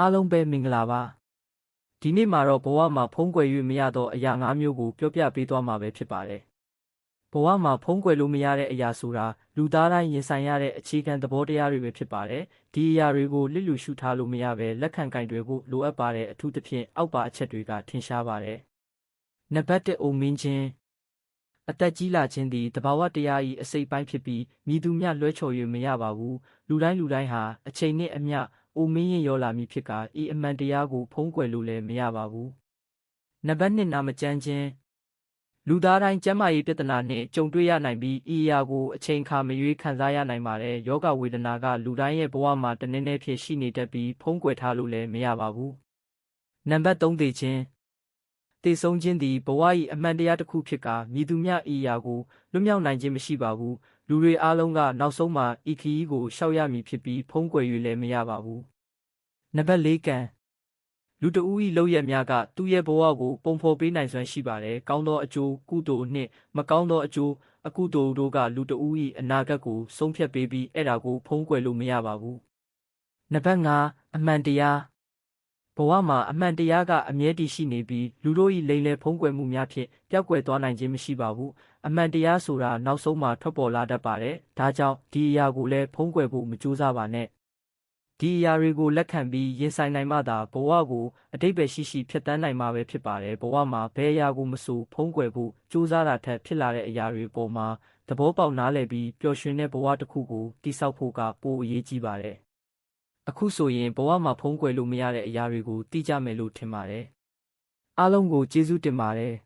အားလုံးပဲမင်္ဂလာပါဒီနေ့မှာတော့ဘဝမှာဖုံးကွယ်၍မရသောအရာ၅မျိုးကိုပြောပြပေးသွားမှာပဲဖြစ်ပါတယ်ဘဝမှာဖုံးကွယ်လို့မရတဲ့အရာဆိုတာလူသားတိုင်းရင်ဆိုင်ရတဲ့အခြေခံသဘောတရားတွေပဲဖြစ်ပါတယ်ဒီအရာတွေကိုလစ်လျူရှုထားလို့မရပဲလက်ခံကင်တွေဖို့လိုအပ်ပါတယ်အထူးသဖြင့်အောက်ပါအချက်တွေကထင်ရှားပါတယ်နံပါတ်1အိုမင်းချင်းအသက်ကြီးလာခြင်းသည်တဘာဝတရား၏အစိတ်ပိုင်းဖြစ်ပြီးမြည်သူမျှလွှဲချော်၍မရပါဘူးလူတိုင်းလူတိုင်းဟာအချိန်နှင့်အမျှ အိုမင်းရင်ရောလာမည်ဖြစ်ကာဤအမှန်တရားကို ဖုံးကွယ်လို့လည်းမရပါဘူးနံပါတ်2နာမကျန်းခြင်းလူသားတိုင်းကျန်းမာရေးပြဿနာနှင့်ကြုံတွေ့ရနိုင်ပြီးဤအရာကိုအချိန်အခါမရွေးခံစားရနိုင်ပါတယ်ယောဂဝေဒနာကလူတိုင်းရဲ့ဘဝမှာတနည်းနည်းဖြစ်ရှိနေတတ်ပြီးဖုံးကွယ်ထားလို့လည်းမရပါဘူးနံပါတ်3သေခြင်း တည်ဆုံးခြင်းသည်ဘဝ၏အမှန်တရားတစ်ခုဖြစ်ကာမြည်သူမျှဤအရာကိုလွတ်မြောက်နိုင်ခြင်းမရှိပါဘူးလူတွေအားလုံးကနောက်ဆုံးမှာဤခရီးကိုရှောက်ရမည်ဖြစ်ပြီးဖုံးကွယ်၍လည်းမရပါဘူးနံပါတ်၄ကံလူတဦး၏လောက်ရများကသူ့ရဲ့ဘဝကိုပုံဖော်ပေးနိုင်စွမ်းရှိပါတယ်ကောင်းသောအကျိုးကုသိုလ်နှင့်မကောင်းသောအကျိုးအကုသိုလ်တို့ကလူတဦး၏အနာဂတ်ကိုဆုံးဖြတ်ပေးပြီးအဲ့ဒါကိုဖုံးကွယ်လို့မရပါဘူးနံပါတ်5အမှန်တရား ဘဝမှာအမှန်တရားကအမြဲတည်ရှိနေပြီးလူတို့၏လိမ်လည်ဖုံးကွယ်မှုများဖြင့်ပျောက်ကွယ်သွားနိုင်ခြင်းမရှိပါဘူးအမှန်တရားဆိုတာနောက်ဆုံးမှာထွက်ပေါ်လာတတ်ပါတယ်ဒါကြောင့်ဒီအရာကိုလည်းဖုံးကွယ်ဖို့မကြိုးစားပါနဲ့ဒီအရာတွေကိုလက်ခံပြီးရင်ဆိုင်နိုင်မှသာဘဝကိုအတိတ်ပဲရှိရှိဖြတ်တန်းနိုင်မှာပဲဖြစ်ပါတယ်ဘဝမှာဘယ်အရာကိုမဆိုဖုံးကွယ်ဖို့ကြိုးစားတာထက်ဖြစ်လာတဲ့အရာတွေပေါ်မှာသဘောပေါက်နားလည်ပြီးပျော်ရွှင်တဲ့ဘဝတစ်ခုကိုတည်ဆောက်ဖို့ကပိုအရေးကြီးပါတယ် အခုဆိုရင်ဘဝမှာဖုံးကွယ်လို့မရတဲ့အရာတွေကိုသိကြမယ်လို့ထင်ပါတယ်။အားလုံးကိုကျေးဇူးတင်ပါတယ်။